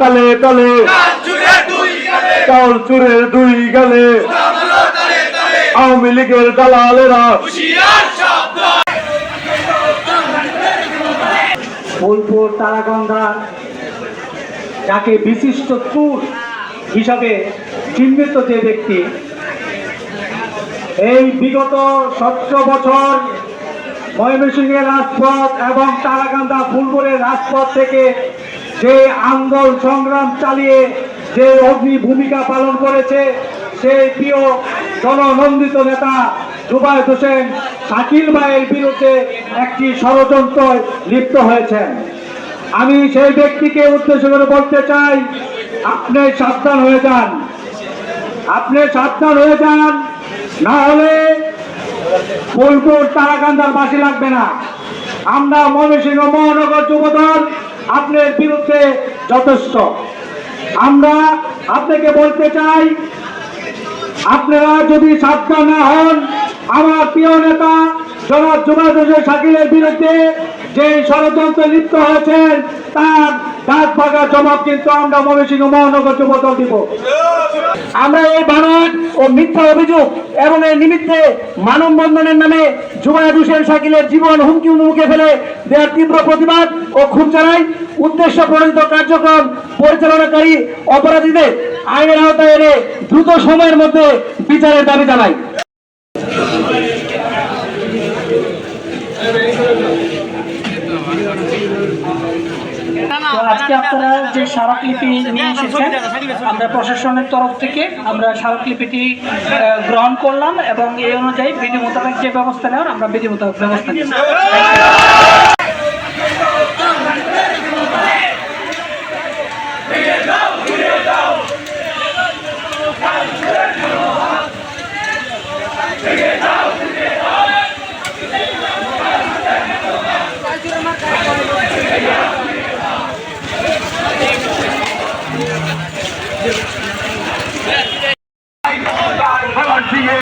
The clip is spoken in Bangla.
তালে তালে। চাউল চুরের দুই গালে। আওয়ামী লীগের দালালেরা। বোলপুর তারাগন্ধা যাকে বিশিষ্ট চুর হিসাবে চিহ্নিত যে ব্যক্তি এই বিগত সতেরো বছর ময়মনসিংহের রাজপথ এবং তারাকান্দা ফুলপুরের রাজপথ থেকে যে আন্দোলন সংগ্রাম চালিয়ে যে অগ্নি ভূমিকা পালন করেছে, সেই প্রিয় জননন্দিত নেতা জুবায়দ হোসেন শাকিল ভাইয়ের বিরুদ্ধে একটি ষড়যন্ত্র লিপ্ত হয়েছেন। আমি সেই ব্যক্তিকে উদ্দেশ্য করে বলতে চাই, আপনি সাবধান হয়ে যান। আপনি সাবধান হয়ে যান, না হলে ফুলপুর তারাকান্দার বাসি লাগবে না। আমরা ময়মনসিংহ মহানগর যুবদল আপনার বিরুদ্ধে যথেষ্ট। আমরা আপনাকে বলতে চাই, আপনারা যদি সাবধান না হন, আমার প্রিয় নেতা জনাব জুবাদ হোসেন শাকিলের বিরুদ্ধে যে ষড়যন্ত্রে লিপ্ত হয়েছেন, তার ডাক ভাগা জবাব কিন্তু আমরা ময়মনসিংহ মহানগর যুবদল দিব। আমরা এই বানর ও মিথ্যা অভিযোগ এবং এর নিমিত্তে মানববন্ধনের নামে জুবায়দ হোসেন শাকিলের জীবন হুমকি মুখে ফেলে দেওয়ার তীব্র প্রতিবাদ ও খুব জানাই উদ্দেশ্য প্রণোদিত কার্যক্রম পরিচালনাকারী অপরাধীদের আইনের আওতায় এনে দ্রুত সময়ের মধ্যে বিচারের দাবি জানাই। তো আজকে আপনারা যে স্মারকলিপি নিয়ে এসেছেন আমরা প্রশাসনের তরফ থেকে আমরা স্মারকলিপিটি গ্রহণ করলাম এবং এই অনুযায়ী বিধি মোতাবেক যে ব্যবস্থা নেওয়ার আমরা বিধি মোতাবেক ব্যবস্থা নিই